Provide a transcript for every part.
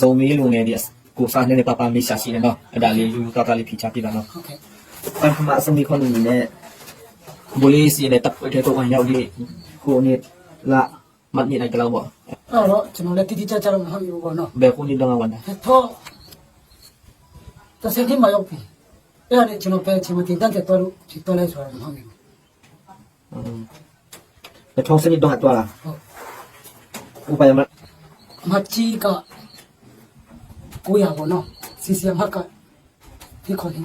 ဇုံမီးလူငယ်တွေကိုစားနေပါပါမေးရှာရှိတယ်နော်အဲ့ဒါလေးယူကားကားလေးဖြီးချပြတာနော်ဟုတ်ကဲ့ပထမအဆုံးဒီခွန်ညီနဲ့ဘိုလေးစီနဲ့တပ်ဖွဲ့တဲ့တော့ဝင်ရောက်လေးကိုနေလာမတ်နေနိုင်ကြလောက်ပေါ့ဟုတ်တော့ကျွန်တော်လည်းတိတိကျကျတော့မဟုတ်ဘူးပေါ့နော်ဘယ်ကိုနေတော့ဝင်တာတော့တဆယ်ဒီမရောက်ပြီအဲ့ဒါနဲ့ကျွန်တော်ပဲချိန်မတင်တတ်တဲ့တော့ဒီတော့လဲဆိုတာမဟုတ်ဘူးအင်းတော့ဆယ်ဒီတော့ဟာတော့လားဟုတ်ဥပယမမတ်ကြီးက 900ပေါ့နော် CCM ဟက်ကဒီခေါ်နေ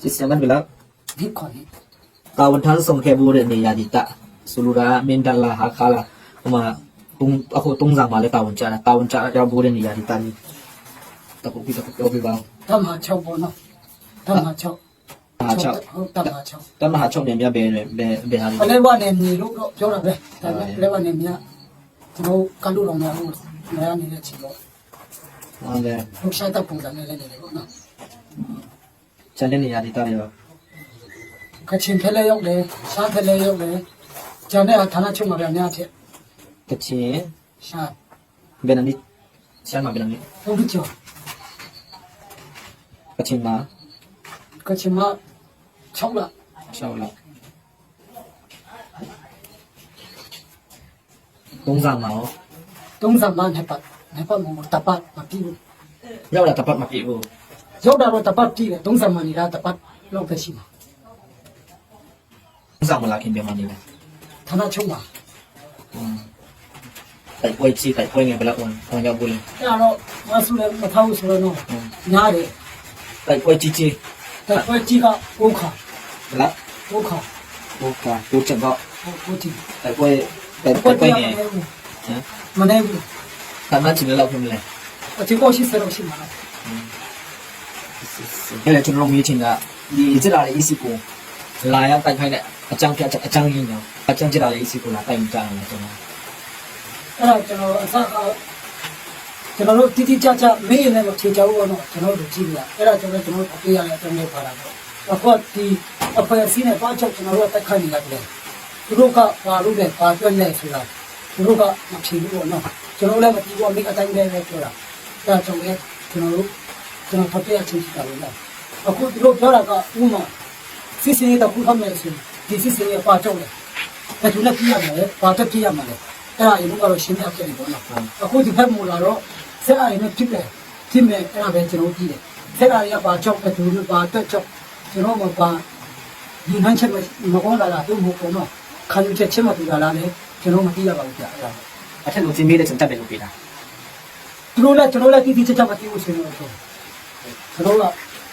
CCM ကလည်းဒီခေါ်နေတာဝန်ထမ်းဆောင်ခဲ့ဖို့တဲ့နေရာဒီတဆိုလိုတာမင်ဒလာဟာခါလာဟိုမှာတုံးအခုတုံးဆောင်မှာလည်းတာဝန်ချတာတာဝန်ချရောက်ဖို့တဲ့နေရာဒီတနေတခုပြီးတခုပြောပြပါဦးတမဟာ6ပေါ့နော်တမဟာ6တမဟာ6ဟုတ်တမဟာ6တမဟာ6တင်ပြပေးတယ်ဘယ်ဘယ်ဟာလဲလဲဘာနဲ့မြေလို့တော့ပြောတာပဲဒါပေမဲ့လဲဘာနဲ့မြကျွန်တော်ကလူတော်များလို့နေရာနေတဲ့ချိန်တော့ ဟုတ်တယ်ဖုန်ဆက်တဲ့ပုံစံနဲ့လည်းနေတယ်ပေါ့နော်ကျန်တဲ့နေရာဒေသတွေရောကချင်ဖက်လဲရောက်တယ်ရှားဖက်လဲရောက်တယ်ကျန်တဲ့ဌာနချုပ်မှာပြန်များတယ်ကချင်ရှားဘယ်နဲ့ရှားမှာဘယ်နဲ့ဟုတ်ပြီကျော်ကချင်မှာကချင်မှာ6လ6လတုံးစားမှာရောတုံးစားမှာနှစ်ပတ် နှစ်ပတ်မှာတပတ်မပြီးဘူးရောက်လာတပတ်မပြေဘူးရောက်တာတော့တပတ်ပြီးတယ်30မှနေတာတပတ်လောက်ပဲရှိမှာဆောင်မလာခင်ပြန်မနေလဲဌာနချုပ်မှာတိုက်ပွဲကြီးတိုက်ပွဲငယ်ဘယ်လောက်ဝင်ဝင်ရောက်ဘူးလဲအဲ့တော့မဆူလည်းမထားဘူးဆိုတော့ညားတယ်တိုက်ပွဲကြီးကြီးတက်ပွဲကြီးကဘုခါဘယ်လောက်ဘုခါဟိုကတူချက်တော့ဘုတီတိုက်ပွဲတိုက်ပွဲပွဲကြီးငယ်ဟမ်မနေဘူး ခဏချင်လောက်ဖြစ်မလဲအတီကိုရှိစလို့ရှိမှာအဲ့လေကျွန်တော်မြင်ချင်ကဒီကြလာတဲ့ EC ကိုလာရောက်တိုက်ခိုက်တဲ့အကြောင်းပြချက်အကြောင်းရင်းရောအကြောင်းကြလာတဲ့ EC ကိုလာတိုက်ကြတယ်ကျွန်တော်အဲ့ဒါကျွန်တော်အစကကျွန်တော်တို့တိတိကျကျမေးရင်လည်းဖြေချောတော့ကျွန်တော်တို့ကြည့်ပြရအဲ့ဒါကျွန်တော်ကျွန်တော်ပြေးရတဲ့အကြောင်းလေးပါတာပေါ့အခုဒီအဖွဲ့အစည်းနဲ့ပတ်ချက်ကျွန်တော်တို့တက်ခိုင်းနေရတယ်သူတို့ကဘာလို့လဲဘာတွက်လဲဆိုတာသူတို့ကမဖြေဘူးပေါ့နော် ကျွန်တော်လည်းမပြီးဘူးအမိအတိုင်းလည်းပဲပြောတာအဲ့ဒါကြောင့်လည်းကျွန်တော်တို့ကျွန်တော်ဖတ်ပြချင်းရှိတာလို့လားအခုသူတို့ပြောတာကဥမာစစ်စင်ရေးတစ်ခုထပ်မယ်ဆိုဒီစစ်စင်ရေးပါကြောက်တယ်ဘယ်သူနဲ့ပြရမလဲဘာတက်ပြရမလဲအဲ့ဒါအရင်ကတော့ရှင်းပြခဲ့တယ်ပေါ့နော်အခုဒီဖက်မူလာတော့ဆက်အရင်နဲ့ဖြစ်တယ်ဖြစ်မယ်အဲ့ဒါပဲကျွန်တော်ကြည့်တယ်ဆက်အရင်ကပါကြောက်တယ်သူတို့ပါတက်ကြောက်ကျွန်တော်မပါဒီနှမ်းချက်မကောင်းလာတာတို့မဟုတ်တော့ခံယူချက်ချက်မတူလာလားလေကျွန်တော်မသိရပါဘူးကြာအဲ့ဒါ အထက်ကိုချင်းမေးတဲ့ကျွန်တက်တယ်လို့ပြောတာသူတို့လည်းကျွန်တော်လည်းတိတိကျကျမသိဘူးဆိုတော့ကျွန်တော်က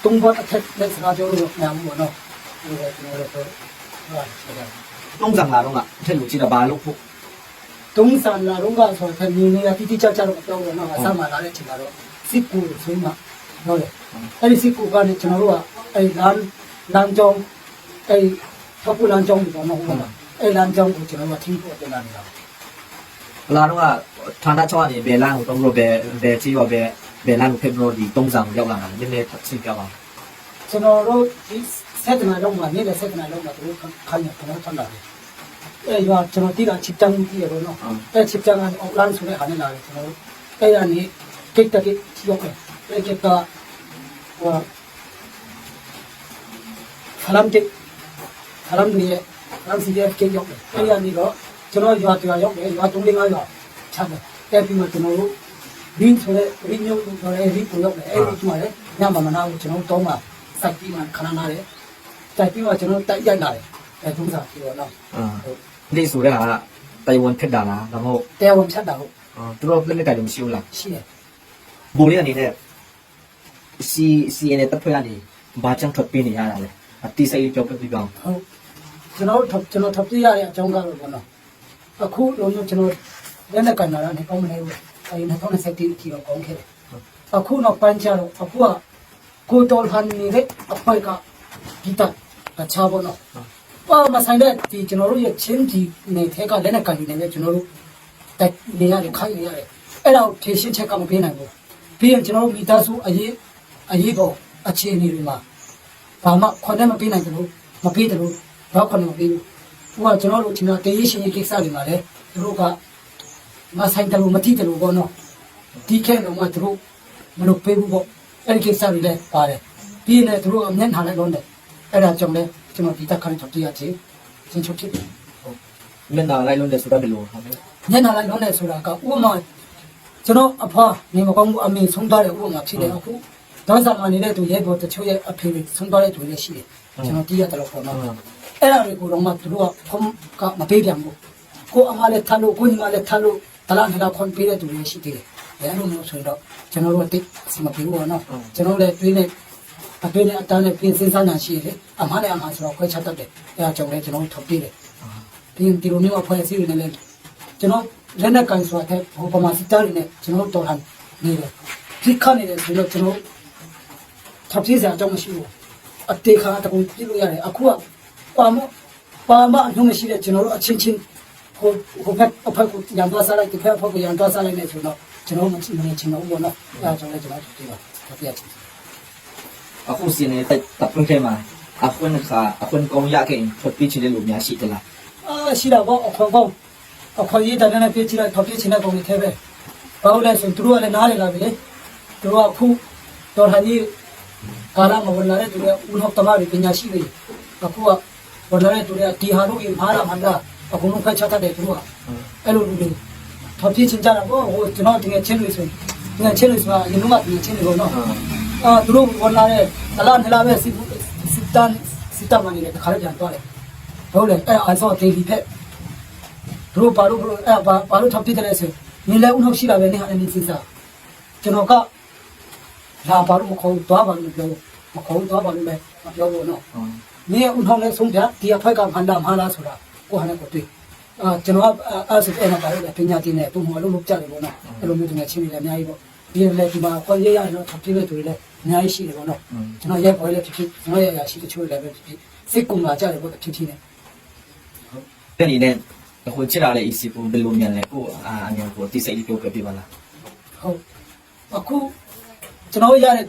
တုံးဘတ်အထက်လက်စကားပြောလို့မရဘူးပေါ့နော်ဒီလိုကျွန်တော်လည်းပြောဟုတ်ပါဘူးတုံးဆောင်လာတော့ကအထက်ကိုကြည့်တာဘာလို့ဖို့တုံးဆန်လာတော့ကဆိုတော့မြင်နေတာတိတိကျကျတော့ပြောလို့တော့အဆမ်းမှလာတဲ့ချိန်ကတော့စစ်ကူဆိုမှဟုတ်တယ်အဲ့ဒီစစ်ကူကနေကျွန်တော်တို့ကအဲ့လမ်းလမ်းကြောင်းအဲ့ထောက်ပူလမ်းကြောင်းပေါ့နော်ဟုတ်လားအဲ့လမ်းကြောင်းကိုကျွန်တော်ကထိဖို့တင်လာနေတာ လာတော့ကဌာနချောကနေဘယ်လမ်းကိုတုံးလို့ဘယ်ဘယ်ကြီးရောဘယ်ဘယ်လမ်းကိုဖြစ်လို့ဒီတုံးဆောင်ရောက်လာတာနည်းနည်းချင်းပြပါကျွန်တော်တို့ဒီစက်တနာလုံးမှာနေတဲ့စက်တနာလုံးမှာတို့ခိုင်းရကျွန်တော်ထွက်လာတယ်အဲ့ရွာကျွန်တော်တိတာချစ်တန်းကြီးရတော့နော်အဲ့ချစ်တန်းကအောက်လမ်းဆိုတဲ့ဟာနဲ့လာတယ်ကျွန်တော်တို့အဲ့ရနေကိတ်တကိတ်ရောက်တယ်အဲ့ကိတ်ကဟိုဖလမ်တိဖလမ်ဒီဖလမ်စီရဲ့ကိတ်ရောက်တယ်အဲ့ရနေတော့ ကျွန်တော်ရွာရွာရောက်တယ်ရွာ3 5ရွာချတယ်အဲ့ပြီးမှကျွန်တော်တို့ရင်းဆိုတဲ့ရင်းမျိုးဆိုတဲ့ရင်းကိုရောက်တယ်အဲ့ဒီမှာလည်းညမမနာဘူးကျွန်တော်တော့မှစိုက်ပြီးမှခဏနာတယ်စိုက်ပြီးမှကျွန်တော်တိုက်ရိုက်လာတယ်အဲ့ဒုစားပြီးတော့နော်အာဒီဆိုတဲ့ဟာတိုင်ဝမ်ဖြစ်တာလားဒါမှမဟုတ်တရားဝင်ဖြတ်တာဟုတ်သူတို့လက်လက်တိုင်လို့မရှိဘူးလားရှိတယ်ဘိုးလေးအနေနဲ့စီစီနဲ့တပ်ဖွဲ့ကနေဘာကြောင့်ထွက်ပြေးနေရတာလဲအတိစိတ်ကြောက်ပြပြအောင်ဟုတ်ကျွန်တော်တို့ကျွန်တော်ထပ်ပြရတဲ့အကြောင်းကတော့ဘောနော် အခုလုံးလုံးကျွန်တော်လက်နဲ့ကန်လာတာနေကောင်းမနေဘူးအဲဒီ2020တိတိတော့ကောင်းခဲ့တယ်အခုတော့ပန်းချတော့အခုကကိုတော်ဟန်နေတဲ့အဖိုက်ကဒီတာတခြားဘောနော်ပါမဆိုင်တဲ့ဒီကျွန်တော်တို့ရဲ့ချင်းဒီနေထဲကလက်နဲ့ကန်နေတယ်ကျွန်တော်တို့တက်နေရတယ်ခိုင်းနေရတယ်အဲ့တော့ထေရှင်းချက်ကမပေးနိုင်ဘူးပြီးရင်ကျွန်တော်တို့မိသားစုအရေးအရေးပေါ်အခြေအနေတွေမှာဘာမှခွန်နဲ့မပေးနိုင်တယ်လို့မပေးတယ်လို့တော့ခွန်နဲ့မပေးဘူး ဟိုကကျွန်တော်တို့ဒီမှာတေးရေးရှင်ရေးကိစ္စတွေမှာလည်းသူတို့ကမဆိုင်တယ်လို့မတိတယ်လို့ပေါ့နော်ဒီခဲတော့မှသူတို့မလုပ်ပေးဘူးပေါ့အဲ့ဒီကိစ္စတွေလည်းပါတယ်ပြီးရင်လည်းသူတို့အမျက်နှာလည်းလုံးတယ်အဲ့ဒါကြောင့်လည်းကျွန်တော်ဒီတက်ခါနဲ့တော့တရားချင်းချင်းချုပ်ဖြစ်တယ်မျက်နှာလိုက်လုံးတယ်ဆိုတော့ဒီလိုဟုတ်ကဲ့မျက်နှာလိုက်လုံးတယ်ဆိုတာကဥပမာကျွန်တော်အဖွားနေမကောင်းဘူးအမေဆုံးသွားတဲ့ဥပမာဖြစ်တယ်အခုဒေါသမာနေတဲ့သူရဲ့ဘောတချို့ရဲ့အဖေတွေဆုံးသွားတဲ့သူတွေရှိတယ်ကျွန်တော်တည်ရတယ်လို့ပြောတော့ အဲ့ဒါတွေကိုတော့မှသူတို့ကဖုံးကမပေးပြန်ဘူးကိုအမလည်းထားလို့ကိုညီမလည်းထားလို့တလားနေတာခွန်ပေးတဲ့သူတွေရှိသေးတယ်အဲ့လိုမျိုးဆိုတော့ကျွန်တော်တို့တိတ်အစီမပြေဘူးပေါ့နော်ကျွန်တော်လည်းတွေးနေအတွေးနဲ့အတန်းနဲ့ပြင်စင်စားညာရှိတယ်အမနဲ့အမဆိုတော့ခွဲချက်တတ်တယ်အဲ့ဒါကြောင့်လည်းကျွန်တော်ထုတ်ပြတယ်ပြီးရင်ဒီလိုမျိုးအဖွဲ့အစည်းတွေနဲ့လည်းကျွန်တော်လက်နဲ့ကန်ဆိုတာတဲ့ဟိုပမာစစ်သားတွေနဲ့ကျွန်တော်တော်ဟန်နေတယ်ဒီခါနေတယ်ဆိုတော့ကျွန်တော်ထောက်ပြစရာအကြောင်းမရှိဘူးအတေခါတကူပြလို့ရတယ်အခုက ပါမပါမအလုံးမရှိတဲ့ကျွန်တော်တို့အချင်းချင်းဟိုဟိုဘက်အဖက်ကိုရန်သွားစားလိုက်ဒီဘက်အဖက်ကိုရန်သွားစားလိုက်နေဆိုတော့ကျွန်တော်မချင်မနေချင်တော့ဘူးပေါ့နော်အဲဒါကြောင့်လည်းကျွန်တော်တို့ပြောတာပြချင်အခုစီနေတဲ့တပ်ပွင့်ခဲမှာအခွင့်အခါအခွင့်ကောင်းရခဲ့ထွက်ပြေးချင်တဲ့လူများရှိသလားအာရှိတာပေါ့အခွန်ပေါ့အခွန်ရေးတဲ့နဲ့ပြချလိုက်ထောက်ပြချင်တဲ့ပုံတွေထဲပဲဘာလို့လဲဆိုသူတို့ကလည်းနားလေလာပြီလေသူတို့ကခုတော်ထာကြီးကာလမဝင်လာတဲ့သူတွေဦးနှောက်တမတွေပညာရှိတွေအခုက ဝင်လာတဲ့သူတွေကဒီဟာတို့အမားလာမှန်တာအကုန်လုံးဖက်ချတတ်တယ်သူတို့ကအဲ့လိုလူတွေထော်ပြချင်းကြတာပေါ့ဟိုကျွန်တော်တကယ်ချင်းတွေဆိုတကယ်ချင်းတွေဆိုတာအရင်ကတကယ်ချင်းတွေပေါ့နော်အာသူတို့ဝင်လာတဲ့တလားနလားပဲစစ်စစ်တန်စစ်တမန်နေတယ်တခါလေးပြန်သွားတယ်ဟုတ်လေအဲ့အဆောတေးဒီဖက်သူတို့ဘာလို့အဲ့ဘာဘာလို့ထော်ပြတယ်လဲဆိုနေလဲဦးနှောက်ရှိတာပဲနေဟာနေစစ်စားကျွန်တော်ကလာဘာလို့မခေါ်သွားပါလို့ပြောမခေါ်သွားပါလို့လည်းမပြောဘူးနော် နေဦးထောင်းလဲဆုံးဖြတ်ဒီအဖက်ကဖန်တာမလားဆိုတာကိုဟာနဲ့ကိုတွေ့အာကျွန်တော်အဲ့ဆိုအဲ့မှာပါလို့ပညာတင်နေပုံမှန်လို့လုပ်ကြတယ်ပေါ့နော်အဲ့လိုမျိုးတကယ်ချင်းနေလည်းအများကြီးပေါ့ဒီလည်းဒီမှာခွင့်ရရတော့ထပ်ပြည့်တဲ့သူတွေလည်းအများကြီးရှိတယ်ပေါ့နော်ကျွန်တော်ရဲပေါ်လည်းဖြစ်ဖြစ်ကျွန်တော်ရဲရရှိတချို့လည်းပဲဖြစ်ဖြစ်စိတ်ကုံလာကြတယ်ပေါ့ဖြစ်ဖြစ်နေတဲ့အနေနဲ့အခုချစ်လာတဲ့ EC ကိုဘယ်လိုမြန်လဲကိုအာအမြန်ကိုတိစိတ်လေးပြောပြပါလားဟုတ်အခုကျွန်တော်ရတဲ့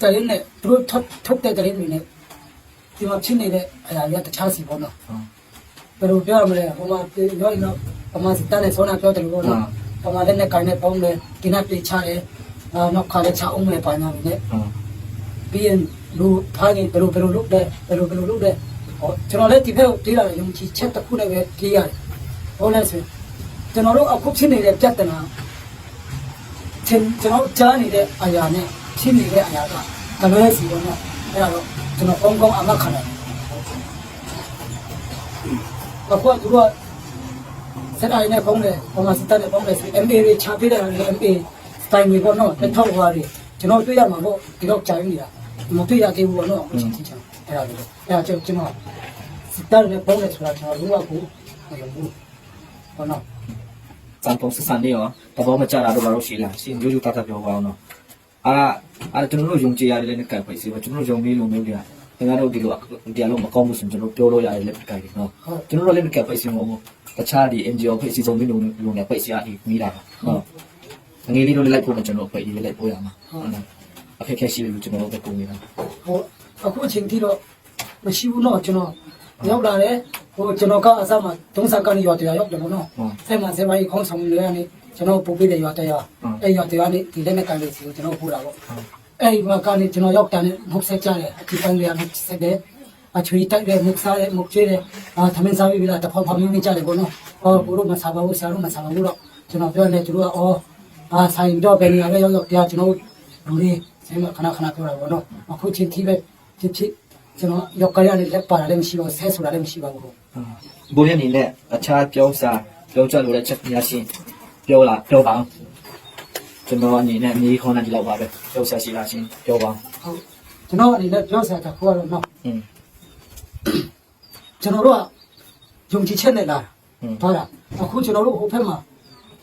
တရင်နဲ့သူတို့ထုတ်ထုတ်တဲ့တရင်တွေနဲ့ ဒီမှာဖြစ်နေတဲ့အရာတွေကတခြားစီပေါ့နော်ဘယ်လိုပြောရမလဲဟိုမှာပြောရင်တော့ပမာစစ်တန်းနဲ့ဆောနာပြောတယ်လို့နော်ပမာလည်းနဲ့ကိုင်းနဲ့ပေါင်းတယ်ဒီနေ့ပြေချတယ်အာနောက်ခါလည်းချအောင်မယ်ပါညာပြီနဲ့ဟုတ်ပြီးရင်လူဖိုင်းဘယ်လိုဘယ်လိုလုပ်တယ်ဘယ်လိုဘယ်လိုလုပ်တယ်ဟောကျွန်တော်လည်းဒီဘက်ကိုပြေးလာတယ်ယုံကြည်ချက်တစ်ခုနဲ့ပဲပြေးရတယ်ဟောလဲဆိုကျွန်တော်တို့အခုဖြစ်နေတဲ့ပြဿနာချင်းကျွန်တော်ကြားနေတဲ့အရာနဲ့ဖြစ်နေတဲ့အရာကကလွဲစီတော့နော်အဲ့ဒါတော့ ကျွန်တော်ကောင်းကောင်းအမခံရတယ်အခုကသူကစက်တိုင်းနဲ့ပေါင်းတယ်ပုံမှန်စက်တိုင်းပေါင်းတယ် MA တွေချပေးတယ် MA စတိုင်းတွေပေါ့နော်တစ်ထောက်ဟာတွေကျွန်တော်တွေ့ရမှာပေါ့ဒီတော့ကြာနေတာမတွေ့ရသေးဘူးပေါ့နော်အချင်းချင်းချင်းအဲ့ဒါလိုအဲ့ဒါကျွန်တော်စက်တိုင်းနဲ့ပေါင်းတယ်ဆိုတာကျွန်တော်တို့ကကိုမယုံဘူးပေါ့နော်စံပုံစံနေရောတဘောမကြတာတော့မလို့ရှိလားရှင်ရိုးရိုးတတ်တတ်ပြောပါအောင်နော် အာအာကျွန်တော်တို့ယုံကြည်ရတယ်လည်းကပ်ပဲစီပါကျွန်တော်တို့ယုံပြီးလို့မျိုးတွေကငါတို့ဒီလိုဒီလိုမကောင်းဘူးဆိုကျွန်တော်ပြောလို့ရတယ်လည်းကပ်တယ်နော်ကျွန်တော်တို့လည်းကပ်ပဲစီမဟုတ်ဘူးတခြားဒီ NGO ဖိတ်စီဆုံးပြီးလို့လို့လည်းဖိတ်စီအပြီးမိတာပါဟုတ်ငယ်လေးတို့လည်းလိုက်ဖို့ကျွန်တော်ဖိတ်ရေးလိုက်ပို့ရမှာဟုတ်အခက်ခဲရှိလို့ကျွန်တော်တို့ပဲပုံနေတာဟိုအခုအချိန်ထိတော့မရှိဘူးနော်ကျွန်တော်ရောက်လာတယ်ဟိုကျွန်တော်ကအစမှသုံးဆကနေရွာတရားရောက်တယ်ပေါ့နော်အဲ့မှာဆေးမိုင်းခေါင်းဆောင်တွေကနေ ကျွန်တော်ပို့ပေးတယ်ရွာတရားအဲ့ရွာတရားနဲ့ဒီလက်နဲ့ကန်လေးစီကိုကျွန်တော်ပို့တာပေါ့အဲ့ဒီမှာကနေကျွန်တော်ရောက်တာနဲ့နှုတ်ဆက်ကြတယ်အဒီပိုင်းလေးကနှုတ်ဆက်တယ်အချွေတိုက်တယ်မုတ်စားတယ်မုတ်ချေတယ်အာသမင်းစားပြီးပြီလားတဖောက်ဖောက်မင်းမကြတယ်ပေါ့နော်ဟောကိုတို့မစားပါဘူးဆရာတို့မစားပါဘူးတော့ကျွန်တော်ပြောတယ်သူတို့ကအော်အာဆိုင်တော့ဘယ်နေရာပဲရောက်ရောက်တရားကျွန်တော်လူလေးဆိုင်မှာခဏခဏပြောတာပေါ့နော်အခုချင်းတီးပဲဖြစ်ဖြစ်ကျွန်တော်ရောက်ကြရတဲ့လက်ပါတာလည်းမရှိပါဘူးဆဲဆိုတာလည်းမရှိပါဘူးဘိုးရနေနဲ့အခြားပြောစာပြောကြလို့လည်းချက်များရှင်း ပြောလာပြောပါကျွန်တော်အနေနဲ့အမီးခေါင်းနဲ့ဒီလောက်ပါပဲပြောဆက်ရှိလားရှင်ပြောပါဟုတ်ကျွန်တော်အနေနဲ့ပြောဆက်တာကိုကတော့နော်อืมကျွန်တော်တို့ကယုံကြည်ချက်နဲ့လာတာဟုတ်လားအခုကျွန်တော်တို့ဟိုဘက်မှာ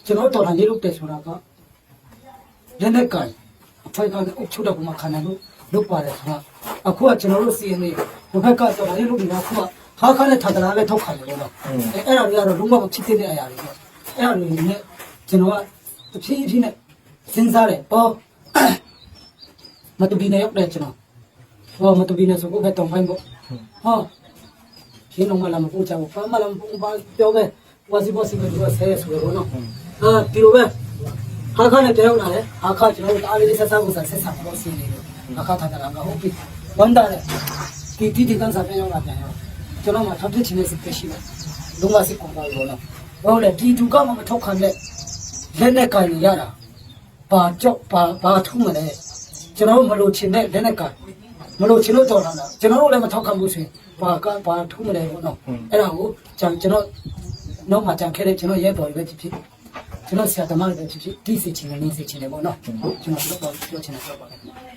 ကျွန်တော်တော်လာနေလို့တယ်ဆိုတာကလက်နဲ့ကန်အဖွဲ့ကအုပ်ချုပ်တဲ့ပုံမှာခံနိုင်လို့လုပ်ပါတယ်ဆိုတာအခုကကျွန်တော်တို့စီရင်နေဟိုဘက်ကတော်လာနေလို့ဒီကအခုကဟာခါနဲ့ထပ်တလာပဲထောက်ခံရတော့အဲ့အဲ့ဒါတွေကတော့လုံးဝမဖြစ်တဲ့အရာတွေပေါ့အဲ့ဒါတွေနဲ့ ကျွန်တော်ကတဖြည်းဖြည်းနဲ့စဉ်းစားတယ်ဟောမတူဘီနဲ့ရောက်တယ်ကျွန်တော်ဟောမတူဘီနဲ့ဆိုကိုပဲတောင်းဖိုင်းပေါ့ဟောရှင်းလုံးမလာမပို့ချဘူးဘာမှလည်းမပို့ပါပြောခဲ့ဝါစီဘောစီပဲသူကဆဲဆိုရဘောနော်အာဒီလိုပဲဟာခနဲ့တရုတ်လာတယ်ဟာခကျွန်တော်တို့အားလေးဆက်ဆက်ကိုဆက်ဆက်တော့စီနေတယ်ဟာခထားတာကဟုတ်ပြီဝန်တာလေဒီဒီဒီကန်စားပြန်ရောက်လာပြန်ရောကျွန်တော်မှထောက်ပြချင်တဲ့စိတ်ရှိတယ်လုံးဝစိတ်ကုန်ပါလို့နော်ဟုတ်လေဒီဒုကမှမထောက်ခံတဲ့ လက်နဲ့ကင်ရတာဘာကြောက်ဘာဘာထုံးမလဲကျွန်တော်မလို့ချင်တဲ့လက်နဲ့ကင်မလို့ချင်လို့တော်တာလားကျွန်တော်တို့လည်းမထောက်ခံဘူးဆိုရင်ဘာကဘာထုံးမလဲဘောနော်အဲ့ဒါကိုကျွန်တော်နောက်မှကြံခဲ့တဲ့ကျွန်တော်ရဲတော်ပဲဖြစ်ဖြစ်ကျွန်တော်ဆရာသမားတွေပဲဖြစ်ဖြစ်ဒီစီချင်တယ်နေစီချင်တယ်ပေါ့နော်ကျွန်တော်တို့တော့ပြောချင်တယ်ပြောပါမယ်